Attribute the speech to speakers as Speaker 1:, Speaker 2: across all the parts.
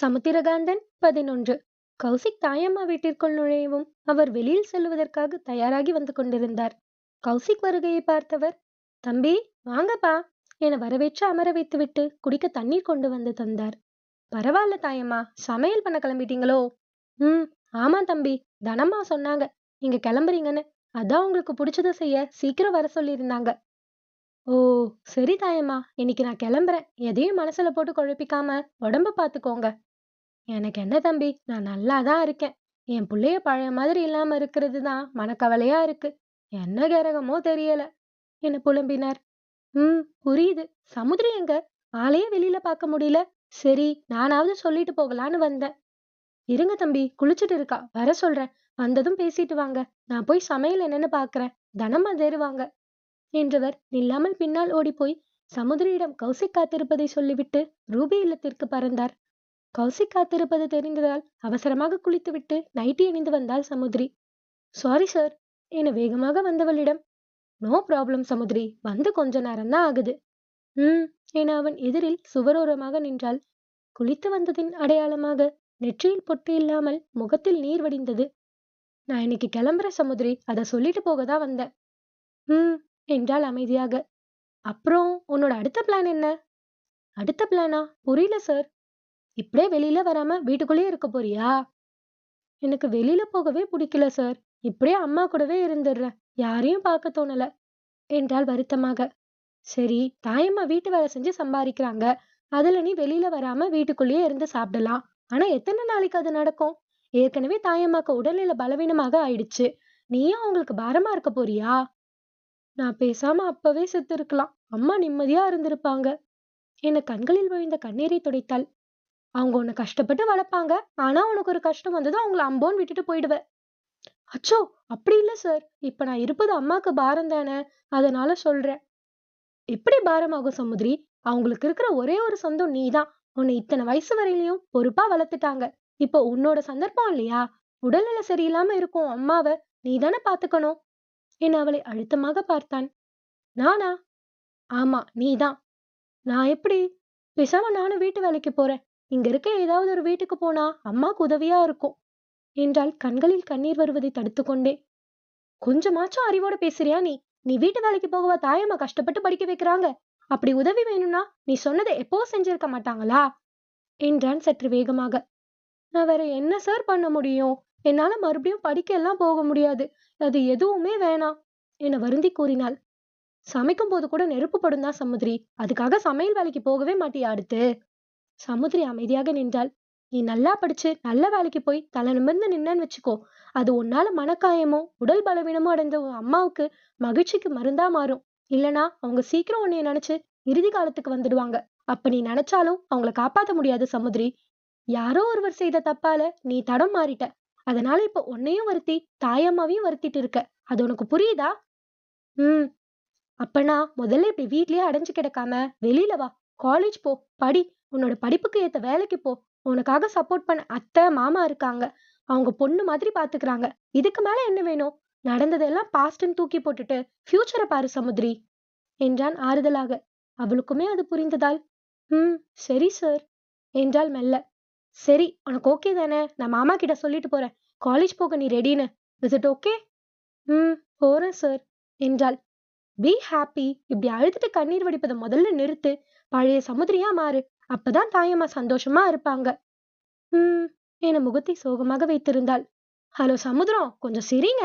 Speaker 1: சமுத்திரகாந்தன் பதினொன்று. கௌசிக் தாயம்மா வீட்டிற்குள் நுழையவும் அவர் வெளியில் செல்வதற்காக தயாராகி வந்து கொண்டிருந்தார். கௌசிக் வருகையை பார்த்தவர் தம்பி வாங்கப்பா என வரவேற்று அமர வைத்துவிட்டு குடிக்க தண்ணீர் கொண்டு வந்து தந்தார். பரவாயில்ல தாயம்மா சமையல் பண்ண கிளம்பிட்டீங்களோ? ம் ஆமா தம்பி தனம்மா சொன்னாங்க. நீங்க கிளம்புறீங்கன்னு அதான் உங்களுக்கு பிடிச்சத செய்ய சீக்கிரம் வர சொல்லியிருந்தாங்க. ஓ சரி தாயம்மா இன்னைக்கு நான் கிளம்புறேன். எதையும் மனசுல போட்டு குழப்பிக்காம உடம்ப பாத்துக்கோங்க. எனக்கு என்ன தம்பி? நான் நல்லா தான் இருக்கேன். என் புள்ளைய பழைய மாதிரி இல்லாம இருக்கிறது தான் மனக்கவலையா இருக்கு. என்ன கிரகமோ தெரியல. என புலம்பினார். ம் புரியுது. சமுத்திரம் எங்க? ஆளையே வெளியில பார்க்க முடியல. சரி நானாவது சொல்லிட்டு போகலான்னு வந்தேன். இருங்க தம்பி குளிச்சுட்டு இருக்கா. வர சொல்றேன். வந்ததும் பேசிட்டு வாங்க. நான் போய் சமையல் என்னன்னு பாக்குறேன். தனமா தேருவாங்க என்றவர் நில்லாமல் பின்னால் ஓடிப்போய் சமுதிரியிடம் கௌசிக் காத்திருப்பதை சொல்லிவிட்டு ரூபி இல்லத்திற்கு பறந்தார். கௌசிக் காத்திருப்பது தெரிந்ததால் அவசரமாக குளித்துவிட்டு நைட்டி அணிந்து வந்தாள் சமுத்ரி. சாரி சார் என வேகமாக வந்தவளிடம் நோ ப்ராப்ளம் சமுத்ரி. வந்து கொஞ்ச நேரம்தான் ஆகுது. ம் என அவன் எதிரில் சுவரோரமாக நின்றாள். குளித்து வந்ததின் அடையாளமாக நெற்றியில் பொட்டு இல்லாமல் முகத்தில் நீர் வடிந்தது. நான் இன்னைக்கு கிளம்புற சமுத்ரி. அதை சொல்லிட்டு போக தான் வந்தேன். ம் என்றாள் அமைதியாக. அப்புறம் உன்னோட அடுத்த பிளான் என்ன? அடுத்த பிளானா புரியல சார் இப்படியே வெளியில வராம வீட்டுக்குள்ளேயே இருக்க போறியா? எனக்கு வெளியில போகவே பிடிக்கல சார் இப்படியே அம்மா கூடவே இருந்துடுறேன். யாரையும் பார்க்க தோணல என்றாள் வருத்தமாக. சரி தாயம்மா வீட்டு வேலை செஞ்சு சம்பாதிக்கிறாங்க. அதுல நீ வெளியில வராம வீட்டுக்குள்ளேயே இருந்து சாப்பிடலாம். ஆனா எத்தனை நாளைக்கு அது நடக்கும்? ஏற்கனவே தாயம்மாக்கு உடல்நிலை பலவீனமாக ஆயிடுச்சு. நீயும் அவங்களுக்கு பாரமா இருக்க போறியா? நான் பேசாம அப்பவே செத்து இருக்கலாம். அம்மா நிம்மதியா இருந்திருப்பாங்க. என கண்களில் விழுந்த கண்ணீரை துடைத்தாள். அவங்க உன்னை கஷ்டப்பட்டு வளர்ப்பாங்க. ஆனா உனக்கு ஒரு கஷ்டம் வந்ததும் அவங்கள அம்போன்னு விட்டுட்டு போயிடுவ. அச்சோ! அப்படி இல்ல சார் இப்ப நான் இருப்பது அம்மாக்கு பாரம் தானே? அதனால சொல்றேன். எப்படி பாரமாகும் சமுதிரி? அவங்களுக்கு இருக்கிற ஒரே ஒரு சொந்தம் நீதான். உன்னை இத்தனை வயசு வரையிலையும் பொறுப்பா வளர்த்துட்டாங்க. இப்போ உன்னோட சந்தர்ப்பம் இல்லையா? உடல்நிலை சரியில்லாம இருக்கும். அம்மாவை நீதானே பாத்துக்கணும். என அவளை அழுத்தமாக பார்த்தான். நானா? ஆமா நீதான். நான் எப்படி? பேசாம நானும் வீட்டு வேலைக்கு போறேன். இங்க இருக்க ஏதாவது ஒரு வீட்டுக்கு போனா அம்மாக்கு உதவியா இருக்கும் என்றால் கண்களில் கண்ணீர் வருவதை தடுத்துக்கொண்டே கொஞ்சமாச்சும் அறிவோட பேசுறியா நீ? நீ வீட்டு வேலைக்கு போகவா தாயம்மா கஷ்டப்பட்டு படிக்க வைக்கிறாங்க. அப்படி உதவி வேணும்னா நீ சொன்னதை எப்போ செஞ்சிருக்க மாட்டாங்களா? என்றான் சற்று வேகமாக. நான் வேற என்ன சார் பண்ண முடியும்? என்னால மறுபடியும் படிக்க எல்லாம் போக முடியாது. அது எதுவுமே வேணாம் என வருந்தி கூறினாள். சமைக்கும் போது கூட நெருப்பு படும் தான் சமுதிரி அதுக்காக சமையல் வேலைக்கு போகவே மாட்டியா அடுத்து? சமுதிரி அமைதியாக நின்றாள். நீ நல்லா படிச்சு நல்ல வேலைக்கு போய் தலை நிமிர்ந்து நின்னன்னு வச்சுக்கோ. அது உன்னால மனக்காயமோ உடல் பலவீனமோ அடைந்த உன் அம்மாவுக்கு மகிழ்ச்சிக்கு மருந்தா மாறும். இல்லனா அவங்க சீக்கிரம் உன்னைய நினைச்சு இறுதி காலத்துக்கு வந்துடுவாங்க. அப்ப நீ நினைச்சாலும் அவங்கள காப்பாத்த முடியாது சமுதிரி. யாரோ ஒருவர் செய்த தப்பால நீ தடம் மாறிட்ட. அதனால இப்ப உன்னையும் வருத்தி தாயம்மாவையும் வருத்திட்டு இருக்க. அது உனக்கு புரியுதா? ம். அப்பனா முதல்ல இப்படி வீட்லயே அடைஞ்சு கிடக்காம வெளியில வா. காலேஜ் போ. படி. உன்னோட படிப்புக்கு ஏத்த வேலைக்கு போ. உனக்காக சப்போர்ட் பண்ண அத்தை மாமா இருக்காங்க. அவங்க பொண்ணு மாதிரி பாத்துக்கிறாங்க. இதுக்கு மேல என்ன வேணும்? நடந்ததெல்லாம் பாஸ்ட்னு தூக்கி போட்டுட்டு ஃபியூச்சரை பாரு சமுத்ரி என்றான் ஆறுதலாக. அவளுக்குமே அது புரிந்ததால். ம் சரி சார் என்றாள் மெல்ல. சரி உனக்கு ஓகே தானே? நான் மாமா கிட்ட சொல்லிட்டு போறேன். காலேஜ் போக நீ ரெடின்னு இஸ் இட் ஓகே ம் போறேன் சார் என்றாள். பி ஹாப்பி இப்படி அழுதுட்டு கண்ணீர் வடிப்பதை முதல்ல நிறுத்து. பழைய சமுதிரியா மாறு. அப்பதான் தாயம்மா சந்தோஷமா இருப்பாங்க. ம் என முகத்தை சோகமாக வைத்திருந்தாள். ஹலோ சமுத்திரம் கொஞ்சம் சிரிங்க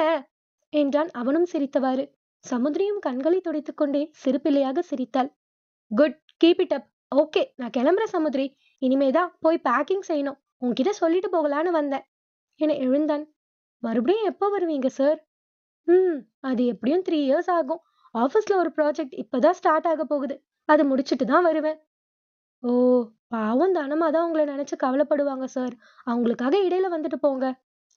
Speaker 1: என்றான் அவனும் சிரித்தவாறு. சமுத்திரியும் கண்களை துடைத்துக் கொண்டே சிறுபிள்ளையாக சிரித்தாள். Good keep it up. Okay நான் கிளம்புறேன் சமுதிரி. இனிமேதான் போய் பேக்கிங் செய்யணும். உன்கிட்ட சொல்லிட்டு போகலான்னு வந்தேன் என எழுந்தான். மறுபடியும் எப்போ வருவீங்க சார்? ம் அது எப்படியும் த்ரீ இயர்ஸ் ஆகும். ஆஃபீஸ்ல ஒரு ப்ராஜெக்ட் இப்போதான் ஸ்டார்ட் ஆக போகுது. அது முடிச்சுட்டு தான் வருவேன். ஓ பாவம் தனமா தான் உங்களை நினைச்சு கவலைப்படுவாங்க சார் அவங்களுக்காக இடையில வந்துட்டு போங்க.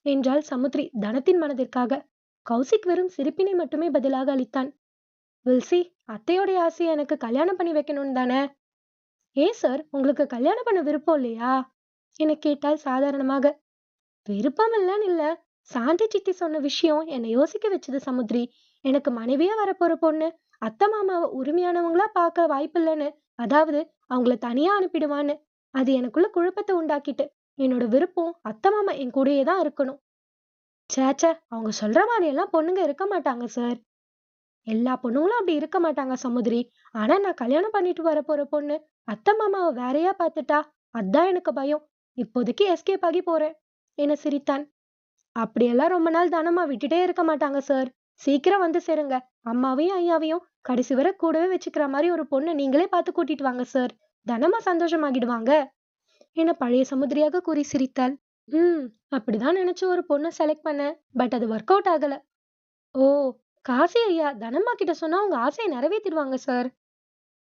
Speaker 1: என்றாள் சமுத்திரி தனத்தின் மனதிற்காக. கௌசிக் வெறும் சிரிப்பினை மட்டுமே பதிலாக அளித்தான். வில்சி அத்தையோடைய ஆசையை எனக்கு கல்யாணம் பண்ணி வைக்கணும்னு தானே? ஏன் சார் உங்களுக்கு கல்யாணம் பண்ண விருப்பம் இல்லையா? என கேட்டால் சாதாரணமாக. விருப்பம் இல்லைன்னு இல்ல. சாந்தி சித்தி சொன்ன விஷயம் என்னை யோசிக்க வச்சது சமுத்திரி எனக்கு மனைவியா வரப்போற பொண்ணு அத்தை மாமாவை உரிமையானவங்களா பார்க்க வாய்ப்பில்லைன்னு. அதாவது அவங்கள தனியா அனுப்பிடுவான்னு. அது எனக்குள்ள குழப்பத்தை உண்டாக்கிட்டு என்னோட விருப்பம் அத்தை மாமா என் கூடயே தான் இருக்கணும். சேச்சே அவங்க சொல்ற மாதிரி எல்லாம் பொண்ணுங்க இருக்க மாட்டாங்க சார் எல்லா பொண்ணுங்களும் அப்படி இருக்க மாட்டாங்க சமுதிரி. ஆனா நான் கல்யாணம் பண்ணிட்டு வர போற பொண்ணு அத்தை மாமாவை வேறையா பார்த்துட்டா அதான் எனக்கு பயம். இப்போதைக்கு எஸ்கேப் ஆகி போறேன். என சிரித்தான். அப்படியெல்லாம் ரொம்ப நாள் தானம்மா விட்டுட்டே இருக்க மாட்டாங்க சார் சீக்கிரம் வந்து சேருங்க. அம்மாவையும் ஐயாவையும் கடைசி வரை கூடவே வச்சுக்கிற மாதிரி ஒரு பொண்ணை நீங்களே பார்த்து கூட்டிட்டு வாங்க சார் தனமா சந்தோஷமாகிடுவாங்க. என பழைய சமுத்திரியாக கூறி சிரித்தாள். ம் அப்படிதான் நினைச்சு ஒரு பொண்ணை செலக்ட் பண்ணேன் பட் அது ஒர்க் அவுட் ஆகல. ஓ காசி ஐயா தனம்மா கிட்ட சொன்னா உங்க ஆசையை நிறைவேற்றிடுவாங்க சார்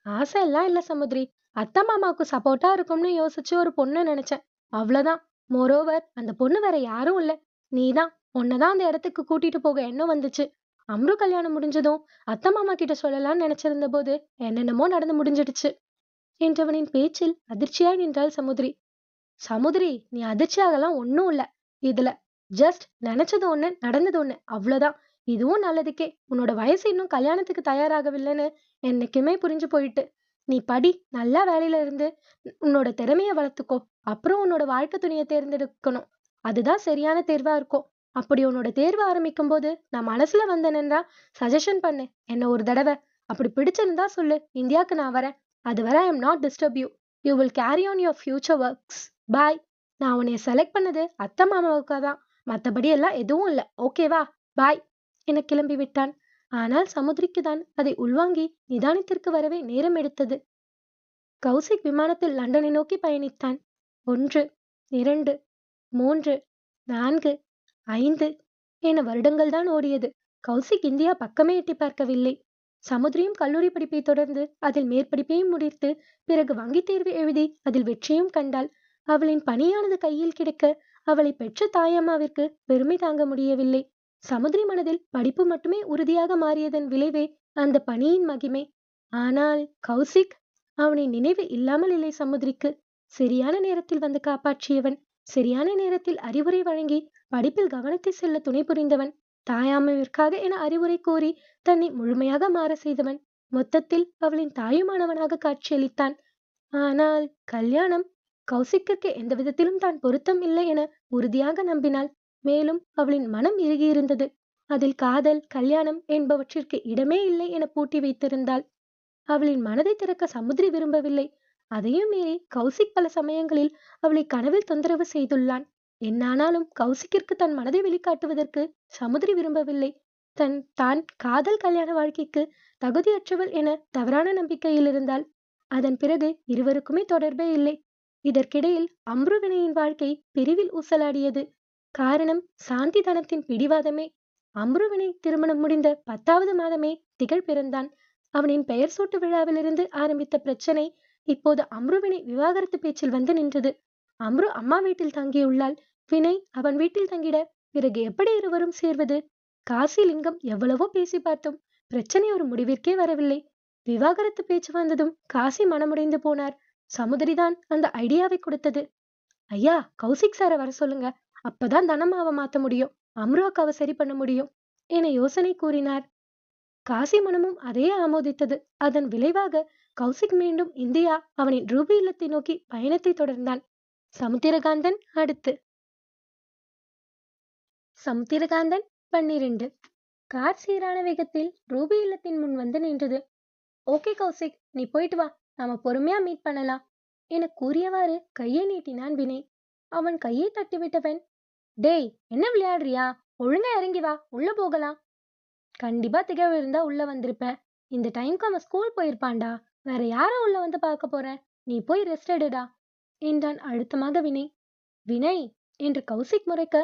Speaker 1: ஆசை எல்லாம் இல்ல சமுதிரி. அத்தை மாமாவுக்கு சப்போர்ட்டா இருக்கும்னு யோசிச்சு ஒரு பொண்ணை நினைச்சேன். அவ்வளவுதான். மோரோவர் அந்த பொண்ணு வேற யாரும் இல்ல. நீதான். உன்னதான் அந்த இடத்துக்கு கூட்டிட்டு போக எண்ணம் வந்துச்சு. அம்ரு கல்யாணம் முடிஞ்சதும் அத்தை மாமா கிட்ட சொல்லலாம்னு நினைச்சிருந்த போது என்னென்னமோ நடந்து முடிஞ்சிடுச்சு. என்றவனின் பேச்சில் அதிர்ச்சியாய் நின்றாள் சமுதிரி. சமுதிரி நீ அதிர்ச்சியாகலாம் ஒன்றும் இல்ல. இதுல ஜஸ்ட் நினைச்சது ஒண்ணு நடந்தது ஒண்ணு அவ்வளவுதான். இதுவும் நல்லதுக்கே. உன்னோட வயசு இன்னும் கல்யாணத்துக்கு தயாராகவில்லைன்னு என்னைக்குமே புரிஞ்சு போயிட்டு. நீ படி நல்லா வேலையில இருந்து உன்னோட திறமைய வளர்த்துக்கோ. அப்புறம் உன்னோட வாழ்க்கை துணியை தேர்ந்தெடுக்கணும். அதுதான் சரியான தேர்வா இருக்கும் அப்படி உன்னோட தேர்வு ஆரம்பிக்கும் போது நான் மனசுல வந்தேனேன்றா சஜஷன் பண்ணு என்ன ஒரு தடவை. அப்படி பிடிச்சிருந்தா சொல்லு. இந்தியாவுக்கு நான் வரேன். அது வரை I am not disturb you you will carry on your future works bye நான் உன்னைய செலக்ட் பண்ணது அத்தை மாமாவுக்காக தான். மற்றபடி எல்லாம் எதுவும் இல்லை. ஓகேவா பாய் என கிளம்பி விட்டான். ஆனால் சமுத்திரிக்கு தான் அதை உள்வாங்கி நிதானத்திற்கு வரவே நேரம் எடுத்தது. கௌசிக் விமானத்தில் லண்டனை நோக்கி பயணித்தான். ஒன்று இரண்டு மூன்று நான்கு ஐந்து என வருடங்கள்தான் ஓடியது. கௌசிக் இந்தியா பக்கமே எட்டி பார்க்கவில்லை. சமுத்திரியும் கல்லூரி படிப்பை தொடர்ந்து அதில் மேற்படிப்பையும் முடித்து பிறகு வங்கித் தேர்வு எழுதி அதில் வெற்றியும் கண்டாள். அவளின் பணியானது கையில் கிடைக்க அவளை பெற்ற தாயம்மாவிற்கு பெருமை தாங்க முடியவில்லை. சமுத்திரி மனதில் படிப்பு மட்டுமே உறுதியாக மாறியதன் விளைவே அந்த பணியின் மகிமை. ஆனால் கௌசிக் அவனின் நினைவு இல்லாமல் இல்லை சமுத்திரிக்கு சரியான நேரத்தில் வந்து காப்பாற்றியவன். சரியான நேரத்தில் அறிவுரை வழங்கி படிப்பில் கவனத்தை செல்ல துணை புரிந்தவன். தாயாமைவிற்காக என அறிவுரை கூறி தன்னை முழுமையாக மாற செய்தவன். மொத்தத்தில் அவளின் தாயுமானவனாக காட்சியளித்தான். ஆனால் கல்யாணம் கௌசிக்கிற்கு எந்த விதத்திலும் தான் பொருத்தம் இல்லை என உறுதியாக நம்பினாள். மேலும் அவளின் மனம் இறுகியிருந்தது அதில் காதல் கல்யாணம் என்பவற்றிற்கு இடமே இல்லை என பூட்டி வைத்திருந்தாள். அவளின் மனதை திறக்க சமுத்திரி விரும்பவில்லை. அதையும் மீறி கௌசிக் பல சமயங்களில் அவளை கனவில் தொந்தரவு செய்துள்ளான். என்னானாலும் கௌசிக்கிற்கு தன் மனதை வெளிக்காட்டுவதற்கு சமுதிரி விரும்பவில்லை. தன் தான் காதல் கல்யாண வாழ்க்கைக்கு தகுதியற்றவள் என தவறான நம்பிக்கையில் இருந்தாள். அதன் பிறகு இருவருக்குமே தொடர்பே இல்லை. இதற்கிடையில் அம்ருவினையின் வாழ்க்கை பிரிவில் ஊசலாடியது. காரணம் சாந்தி தனத்தின் பிடிவாதமே. அம்ருவினை திருமணம் முடிந்த பத்தாவது மாதமே திகழ் பிறந்தான். அவனின் பெயர் சூட்டு விழாவிலிருந்து ஆரம்பித்த பிரச்சனை இப்போது அம்ருவினை விவாகரத்து பேச்சில் வந்து நின்றது. அம்ரு அம்மா வீட்டில் தங்கியுள்ளாள். வினை அவன் வீட்டில் தங்கிட பிறகு எப்படி இருவரும் சேர்வது? காசிலிங்கம் எவ்வளவோ பேசி பார்த்தோம். பிரச்சனை ஒரு முடிவிற்கே வரவில்லை. விவாகரத்து பேச்சு வந்ததும் காசி மனமுடைந்து போனார். சமுதிரிதான் அந்த ஐடியாவை கொடுத்தது. ஐயா கௌசிக் சாரை வர சொல்லுங்க. அப்பதான் தனமாவை மாத்த முடியும். அம்ரு அக்காவ சரி பண்ண முடியும் என யோசனை கூறினார். காசி மனமும் அதையே ஆமோதித்தது. அதன் விளைவாக கௌசிக் மீண்டும் இந்தியா அவனின் ரூபி இல்லத்தை நோக்கி பயணத்தை தொடர்ந்தான். சமுத்திரகாந்தன் அடுத்து. சமுத்திரகாந்தன் பன்னிரண்டு. கார் சீரான வேகத்தில் ரூபி இல்லத்தின் முன் வந்து நின்றது. ஓகே கௌசிக் நீ போயிட்டு வா. நாம பொறுமையா மீட் பண்ணலாம் என கூறியவாறு கையை நீட்டினான் வினய். அவன் கையை தட்டிவிட்டவன் டேய் என்ன விளையாடுறியா? ஒழுங்கா இறங்கி வா. உள்ள போகலாம். கண்டிப்பா திகழ்வு இருந்தா உள்ள வந்திருப்பேன் இந்த டைம்க்கு அவன் ஸ்கூல் போயிருப்பான்டா. வேற யார உள்ள வந்து பார்க்க போறேன் நீ போய் ரெஸ்ட் எடுடா. என்றான் அழுத்தமாக வினய். வினய் என்று கௌசிக் முறைக்க?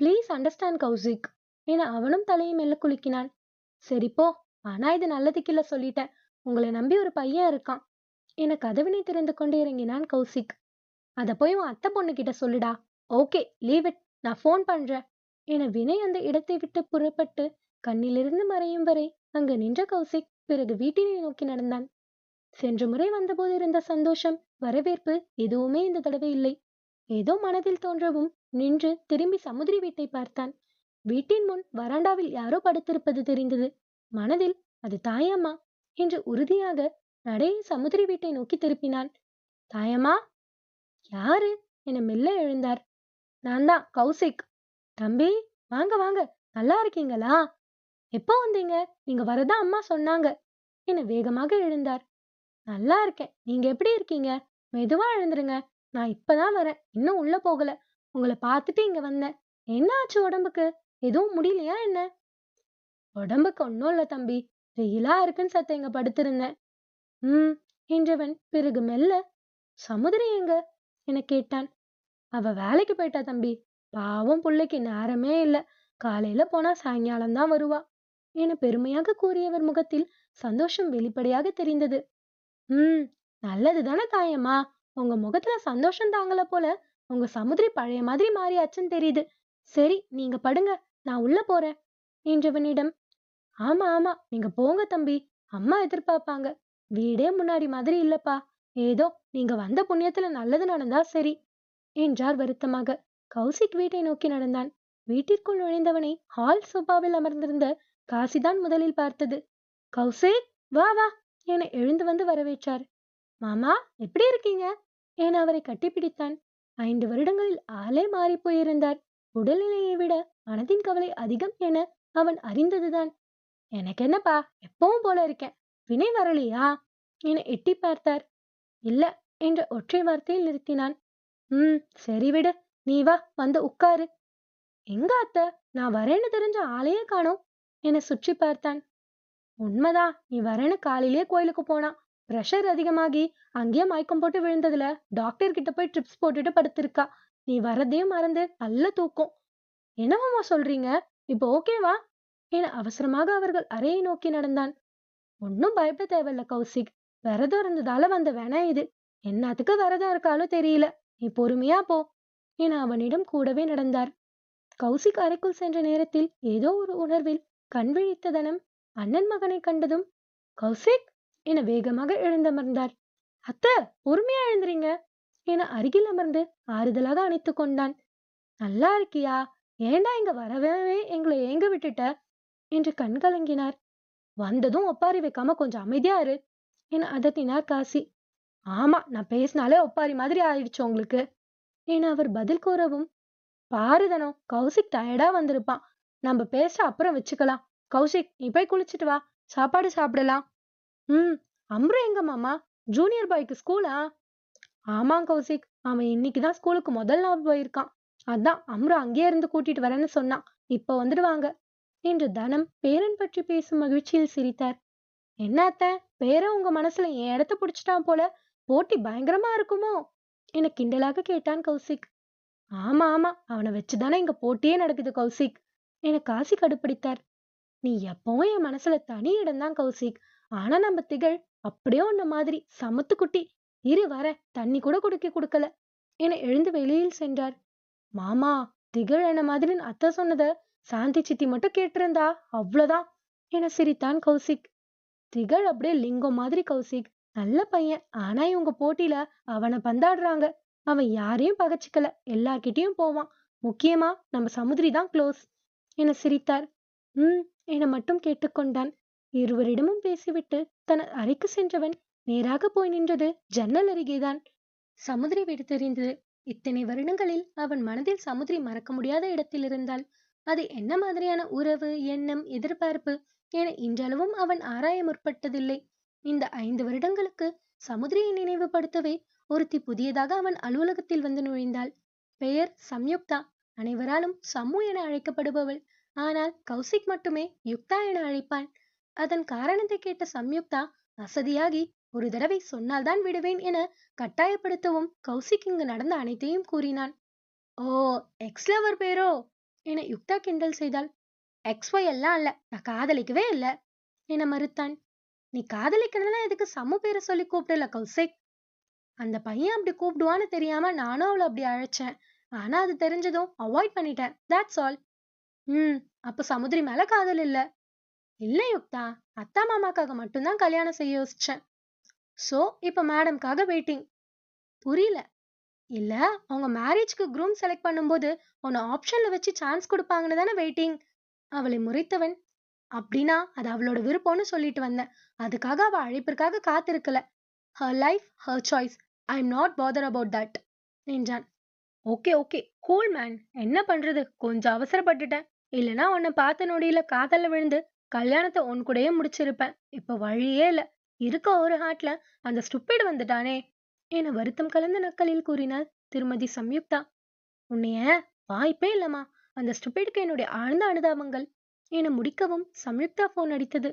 Speaker 1: ப்ளீஸ் அண்டர்ஸ்டாண்ட் கௌசிக் என அவனும் தலையை மெல்ல குலுக்கினான். சரி போ ஆனா இது நல்லதுக்கில்ல சொல்லிட்டேன். உங்களை நம்பி ஒரு பையன் இருக்கான் என கதவினை திறந்து கொண்டு இறங்கினான் கௌசிக். அத போய் உன் அத்தை பொண்ணு கிட்ட சொல்லுடா. ஓகே லீவ் இட் நான் ஃபோன் பண்றேன் என வினய் அந்த இடத்தை விட்டு புறப்பட்டு கண்ணிலிருந்து மறையும் வரை அங்கு நின்ற கௌசிக் பிறகு வீட்டினை நோக்கி நடந்தான். சென்ற முறை வந்தபோது இருந்த சந்தோஷம் வரவேற்பு எதுவுமே இந்த தடவை இல்லை. ஏதோ மனதில் தோன்றவும் நின்று திரும்பி சமுதிரி வீட்டை பார்த்தான். வீட்டின் முன் வராண்டாவில் யாரோ படுத்திருப்பது தெரிந்தது. மனதில் அது தாயம்மா என்று உறுதியாக நடையை சமுதிரி வீட்டை நோக்கி திருப்பினான். தாயம்மா யாரு? என மெல்ல எழுந்தார். நான் தான் கௌசிக். தம்பி வாங்க வாங்க. நல்லா இருக்கீங்களா? எப்போ வந்தீங்க? நீங்க வரதா அம்மா சொன்னாங்க. என வேகமாக எழுந்தார். நல்லா இருக்கேன். நீங்க எப்படி இருக்கீங்க? மெதுவா எழுந்துருங்க. நான் இப்பதான் வரேன். இன்னும் உள்ள போகல. உங்களை பார்த்துட்டு இங்க வந்தேன். என்ன ஆச்சு உடம்புக்கு? எதுவும் முடியலையா என்ன? உடம்புக்கு ஒன்றும் இல்ல தம்பி. வெயிலா இருக்குன்னு சத்த இங்க படுத்திருந்தேன். ம் என்றவன் பிறகு மெல்ல சமுதிரி எங்க? என கேட்டான். அவ வேலைக்கு போயிட்டா தம்பி. பாவம் புள்ளைக்கு நேரமே இல்ல. காலையில போனா சாயங்காலம் தான் வருவா. என பெருமையாக கூறியவர் முகத்தில் சந்தோஷம் வெளிப்படையாக தெரிந்தது. ம் நல்லது தானே தாயம்மா. உங்க முகத்துல சந்தோஷம் தாங்கல போல உங்க சமுதிரி பழைய மாதிரி மாறியாச்சுன்னு தெரியுது. சரி நீங்க படுங்க நான் உள்ள போறேன் என்றவனிடம். ஆமா ஆமா நீங்க போங்க தம்பி அம்மா எதிர்பார்ப்பாங்க. வீடே முன்னாடி மாதிரி இல்லப்பா ஏதோ நீங்க வந்த புண்ணியத்துல நல்லது நடந்தா சரி என்றார் வருத்தமாக. கௌசிக் வீட்டை நோக்கி நடந்தான். வீட்டிற்குள் நுழைந்தவனை ஹால் சோபாவில் அமர்ந்திருந்த காசிதான் முதலில் பார்த்தது. கௌசிக் வா வா என எழுந்து வந்து வரவேற்றார். மாமா எப்படி இருக்கீங்க? என அவரை கட்டிப்பிடித்தான். ஐந்து வருடங்களில் ஆளே மாறி போயிருந்தார். உடல்நிலையை விட மனதின் கவலை அதிகம் என அவன் அறிந்ததுதான். எனக்கு என்னப்பா எப்பவும் போல இருக்கேன். வினை வரலையா? என எட்டி பார்த்தார். இல்ல என்ற ஒற்றை வார்த்தையில் நிறுத்தினான். ம் சரி விடு. நீ வா வந்து உட்காரு. எங்க அத்த? நான் வரேன்னு தெரிஞ்ச ஆளையே காணோம் என சுற்றி பார்த்தான். உண்மைதான். நீ வரேன்னு காலையிலேயே கோயிலுக்கு போனான். ப்ரெஷர் அதிகமாகி அங்கேயே மயக்கம் போட்டு விழுந்ததுல டாக்டர் கிட்ட போய் ட்ரிப்ஸ் போட்டுட்டு படுத்திருக்கா. நீ வரதையும் மறந்து நல்ல தூக்கம். என்னவாமா சொல்றீங்க? இப்போ ஓகேவா என அவசரமாக அவர்கள் அறையை நோக்கி நடந்தான். ஒன்னும் பயப்பட தேவையில்ல கௌசிக். விரதம் இருந்ததால வந்த வேணா இது. என்னத்துக்கு விரதம் இருக்காலோ தெரியல. நீ பொறுமையா போ என அவனிடம் கூடவே நடந்தார். கௌசிக் அறைக்குள் சென்ற நேரத்தில் ஏதோ ஒரு உணர்வில் கண் விழித்த தனம் அண்ணன் மகனை கண்டதும் கௌசிக் என வேகமாக எழுந்தமர்ந்தார் அத்த பொறுமையா எழுந்துறீங்க என அருகில் அமர்ந்து ஆறுதலாக அணைத்து கொண்டான். நல்லா இருக்கியா? ஏண்டா இங்க வரவே எங்களை ஏங்க விட்டுட்ட என்று கண் கலங்கினார். வந்ததும் ஒப்பாரி வைக்காம கொஞ்சம் அமைதியா இரு என அதட்டினார் காசி. ஆமா நான் பேசினாலே ஒப்பாரி மாதிரி ஆயிடுச்சு உங்களுக்கு என அவர் பதில் கூறவும் பாருதனோ கௌசிக் டயர்டா வந்திருப்பான். நம்ம பேச அப்புறம் வச்சுக்கலாம். கௌசிக் நீ போய் குளிச்சிட்டு வா. சாப்பாடு சாப்பிடலாம். ம் அம்ரு எங்க மாமா? ஜூனியர் பாய்க்கு ஸ்கூலா ஆமாம் கௌசிக் அவன் இன்னைக்கு தான் ஸ்கூலுக்கு முதல் நாள் போயிருக்கான். அதான் அம்ரு அங்கேயே இருந்து கூட்டிட்டு வரேன்னு சொன்னான். இப்போ வந்துடுவாங்க. என்று தனம் பேரன் பற்றி பேசும் மகிழ்ச்சியில் சிரித்தார். என்ன அத்த பேரன் உங்க மனசுல என் இடத்த புடிச்சிட்டான் போல? போட்டி பயங்கரமா இருக்குமோ? என கிண்டலாக கேட்டான் கௌசிக் ஆமா ஆமா அவனை வச்சுதானே இங்க போட்டியே நடக்குது கௌசிக் என காசி கடுப்பிடித்தார் நீ எப்பவும் என் மனசுல தனி இடம்தான் கௌசிக். ஆனா நம்ம திகழ் அப்படியே உன்ன மாதிரி சமத்து குட்டி இரு வர தண்ணி கூட குடிக்க கொடுக்கல என எழுந்து வெளியில் சென்றார். மாமா திகழ் என்ன மாதிரி அத்தை சொன்னத சாந்தி சித்தி மட்டும் கேட்டிருந்தா அவ்வளவுதான் என சிரித்தான் கௌசிக். திகழ் அப்படியே லிங்கம் மாதிரி கௌசிக். நல்ல பையன். ஆனா இவங்க போட்டியில அவனை பந்தாடுறாங்க. அவன் யாரையும் பகச்சிக்கல. எல்லார்கிட்டயும் போவான். முக்கியமா நம்ம சமுதிரி தான் க்ளோஸ் என சிரித்தார். ம் என மட்டும் கேட்டுக்கொண்டான். இருவரிடமும் பேசிவிட்டு தன் அறைக்கு சென்றவன் நேராக போய் நின்றது ஜன்னல் அருகேதான். சமுதிரி வீடு தெரிந்தது. இத்தனை வருடங்களில் அவன் மனதில் சமுதிரி மறக்க முடியாத இடத்தில் இருந்தால் அது என்ன மாதிரியான உறவு எண்ணம் எதிர்பார்ப்பு என இன்றளவும் அவன் ஆராய முற்பட்டதில்லை. இந்த ஐந்து வருடங்களுக்கு சமுதிரியை நினைவுபடுத்தவே ஒருத்தி புதியதாக அவன் அலுவலகத்தில் வந்து நுழைந்தாள். பெயர் சம்யுக்தா. அனைவராலும் சம்மு என அழைக்கப்படுபவள். ஆனால் கௌசிக் மட்டுமே யுக்தா என அழைப்பான் அதன் காரணத்தை கேட்ட சம்யுக்தா அசதியாகி ஒரு தடவை சொன்னால்தான் விடுவேன் என கட்டாயப்படுத்தவும் கௌசிக் இங்கு நடந்த அனைத்தையும் கூறினான். ஓ எக்ஸ் லவர் பேரோ? என யுக்தா கிண்டல் செய்தாள். எக்ஸ் ஒய் எல்லாம் இல்ல நான் காதலிக்கவே இல்ல என மறுத்தான். நீ காதலிக்கணும்னா எதுக்கு சம்மு பேரை சொல்லி கூப்பிடல கௌசிக்? அந்த பையன் அப்படி கூப்பிடுவான்னு தெரியாம நானும் அவளை அப்படி அழைச்சேன். ஆனா அது தெரிஞ்சதும் அவாய்ட் பண்ணிட்டேன் தட்ஸ் ஆல் ம். அப்ப சமுதிரி மேல காதல் இல்ல. இல்ல யுக்தா அத்தா மாமாக்காக மட்டும்தான் கல்யாணம் செய்ய யோசிச்சேன். சோ இப்ப மேடம்காக வெயிட்டிங். புரியல இல்ல அவங்க மேரேஜ்க்கு குரூம் செலக்ட் பண்ணும்போது உன்னை ஆப்ஷன்ல வச்சு சான்ஸ் கொடுப்பாங்கன்னு தானே வெயிட்டிங். அவளை முறைத்தவன். அப்படின்னா அது அவளோட விருப்பம்னு சொல்லிட்டு வந்தேன். அதுக்காக அவ அழைப்பிற்காக காத்திருக்கல. Her life her choice I am not bother about that என்றான். Okay okay. கூல் மேன் என்ன பண்றது? கொஞ்சம் அவசரப்பட்டுட்டேன். இல்லனா உன்னை பார்த்த நொடியில காதல விழுந்து கல்யாணத்தை உன் கூடயே முடிச்சிருப்பேன். இப்ப வழியே இல்ல. இருக்க ஒரு ஹார்ட்ல அந்த ஸ்டுப்பிட் வந்துட்டானே. என வருத்தம் கலந்த நக்கலில் கூறினாள் திருமதி சம்யுக்தா. உன்னைய வாய்ப்பே இல்லம்மா. அந்த ஸ்டுப்பிடுக்கு என்னுடைய ஆழ்ந்த அனுதாபங்கள். என முடிக்கவும் சம்யுக்தா போன் அடித்தது.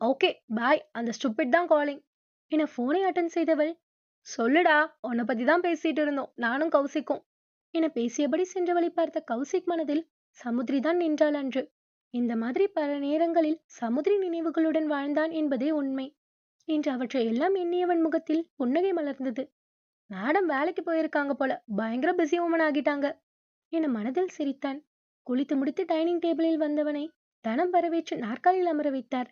Speaker 1: ஓகே பாய் அந்த ஸ்டுப்பிட் தான் காலிங் என போனை அட்டன் செய்தவள். சொல்லுடா உன்னை பத்தி தான் பேசிட்டு இருந்தோம். நானும் கௌசிக்கும். என பேசியபடி சென்ற வழி பார்த்த கௌசிக் மனதில் சமுத்ரி தான் நின்றாள் அன்று. இந்த மாதிரி பல நேரங்களில் சமுதிரி நினைவுகளுடன் வாழ்ந்தான் என்பதே உண்மை. இன்று அவற்றை எல்லாம் எண்ணியவன் முகத்தில் புன்னகை மலர்ந்தது. மேடம் வேலைக்கு போயிருக்காங்க போல பயங்கர பிஸி உமன் ஆகிட்டாங்க என மனதில் சிரித்தான். குளித்து முடித்து டைனிங் டேபிளில் வந்தவனை தனம் வரவேற்று நாற்காலியில் அமர வைத்தார்.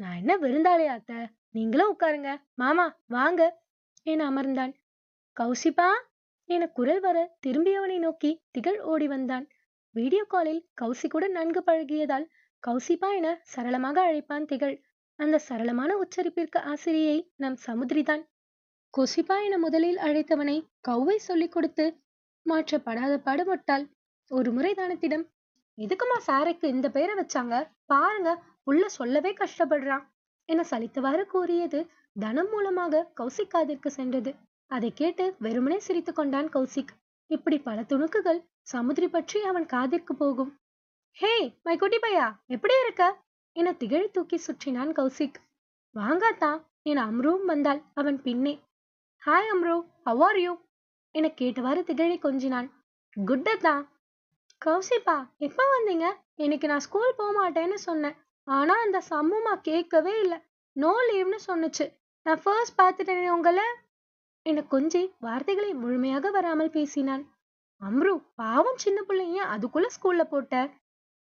Speaker 1: நான் என்ன விருந்தாளி அத்த நீங்களும் உட்காருங்க. மாமா வாங்க என அமர்ந்தான். கௌசிப்பா என குரல் வர திரும்பியவனை நோக்கி திகழ் ஓடி வந்தான். வீடியோ காலில் கௌசிக்குடன் நன்கு பழகியதால் கௌசிபா என சரளமாக அழைப்பான் திகழ். அந்த சரளமான உச்சரிப்பிற்கு ஆசிரியை நம் சமுதிரிதான் கொசிப்பா என முதலில் அழைத்தவனை கௌவை சொல்லிக் கொடுத்து மாற்றப்படாத பாடுபட்டாள் ஒரு முறை தானத்திடம். எதுக்குமா சாரைக்கு இந்த பெயரை வச்சாங்க? பாருங்க உள்ள சொல்லவே கஷ்டப்படுறான் என சலித்தவாறு கூறியது தனம் மூலமாக கௌசிக் காதிற்கு சென்றது. அதை கேட்டு வெறுமனே சிரித்து கொண்டான் கௌசிக். இப்படி பல துணுக்குகள் சமுத்திரி பற்றி அவன் காதிற்கு போகும். ஹே மை குட்டி பையா எப்படி இருக்க? என திகழ் தூக்கி சுற்றினான் கௌசிக். வாங்காத்தான் என அம்ருவும் வந்தாள் அவன் பின்னே. Hi Amru how are you என கேட்டவாறு திகழை கொஞ்சினான். குட் தான் கௌசிப்பா எப்ப வந்தீங்க? இன்னைக்கு நான் ஸ்கூல் போக மாட்டேன்னு சொன்னேன். ஆனா அந்த சம்முமா கேட்கவே இல்லை. நோ லீவ்னு சொன்னுச்சு. நான் ஃபர்ஸ்ட் பார்த்துட்டேனே உங்களை. என கொஞ்சி வார்த்தைகளை முழுமையாக வராமல் பேசினான் அம்ரு பாவம் சின்ன பிள்ளைங்க அதுக்குள்ள ஸ்கூல்ல போட்ட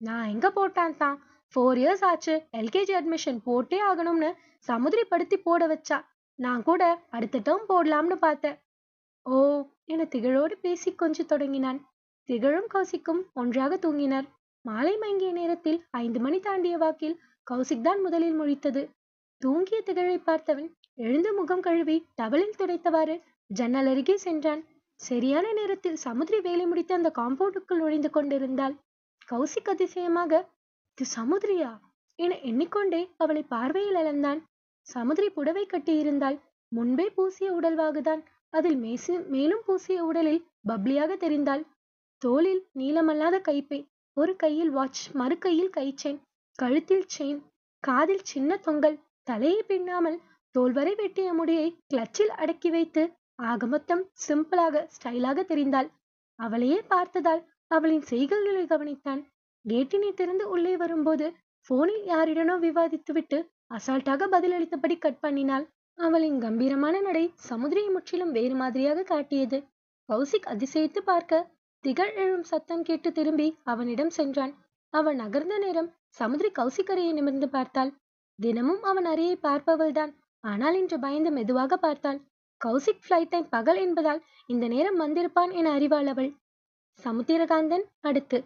Speaker 1: நான் எங்க போட்டான் தான்? ஃபோர் இயர்ஸ் ஆச்சு எல்கேஜி அட்மிஷன் போட்டே ஆகணும்னு சமுதிரி படுத்தி போட வச்சா. நான் கூட அடுத்த டேர்ம் போடலாம்னு பார்த்தேன். ஓ என திகழோடு பேசி கொஞ்சம் தொடங்கினான். திகழும் கௌசிக்கும் ஒன்றாக தூங்கினர். மாலை மயங்கிய நேரத்தில் ஐந்து மணி தாண்டிய வாக்கில் கௌசிக் தான் முதலில் முழித்தது. தூங்கிய திகழை பார்த்தவன் எழுந்து முகம் கழுவி டவலில் துடைத்தவாறு ஜன்னல் அருகே சென்றான். சரியான நேரத்தில் சமுதிரி வேலை முடித்து அந்த காம்பவுண்டுக்குள் நுழைந்து கொண்டிருந்தாள். கௌசிக் அதிசயமாக இது சமுதிரியா என எண்ணிக்கொண்டே அவளை பார்வையில் அளந்தான். சமுதிரி புடவை கட்டியிருந்தாள். முன்பே பூசிய உடல்வாகுதான். அதில் மேசி மேலும் பூசிய உடலில் பப்ளியாக தெரிந்தாள். தோளில் நீளமல்லாத கைப்பை ஒரு கையில் வாட்ச் மறு கையில் கைச்சேன் கழுத்தில் செயின் காதில் சின்ன தொங்கல் தலையை பின்னாமல் தோல்வரை வெட்டிய முடியை கிளச்சில் அடக்கி வைத்து ஆக மொத்தம் சிம்பிளாக ஸ்டைலாக தெரிந்தாள். அவளையே பார்த்ததால் அவளின் செய்கைகளை கவனித்தான். கேட்டினை திறந்து உள்ளே வரும்போது போனில் யாரிடனோ விவாதித்துவிட்டு அசால்ட்டாக பதிலளித்தபடி கட் பண்ணினாள். அவளின் கம்பீரமான நடை சமுதிரியை முற்றிலும் வேறு மாதிரியாக காட்டியது. கௌசிக் அதிசயித்து பார்க்க திகழ் எழும் சத்தம் கேட்டு திரும்பி அவனிடம் சென்றான். அவன் நகர்ந்த நேரம் சமுதிரி கௌசிக்கரையை நிமிர்ந்து பார்த்தாள். தினமும் அவன் அறையை பார்ப்பவள்தான். ஆனால் இன்று பயந்து மெதுவாக பார்த்தாள். கௌசிக் ஃப்ளைட் டைம் பகல் என்பதால் இந்த நேரம் வந்திருப்பான் என அறிவாள் அவள். சமுத்திரகாந்தன் அடுத்து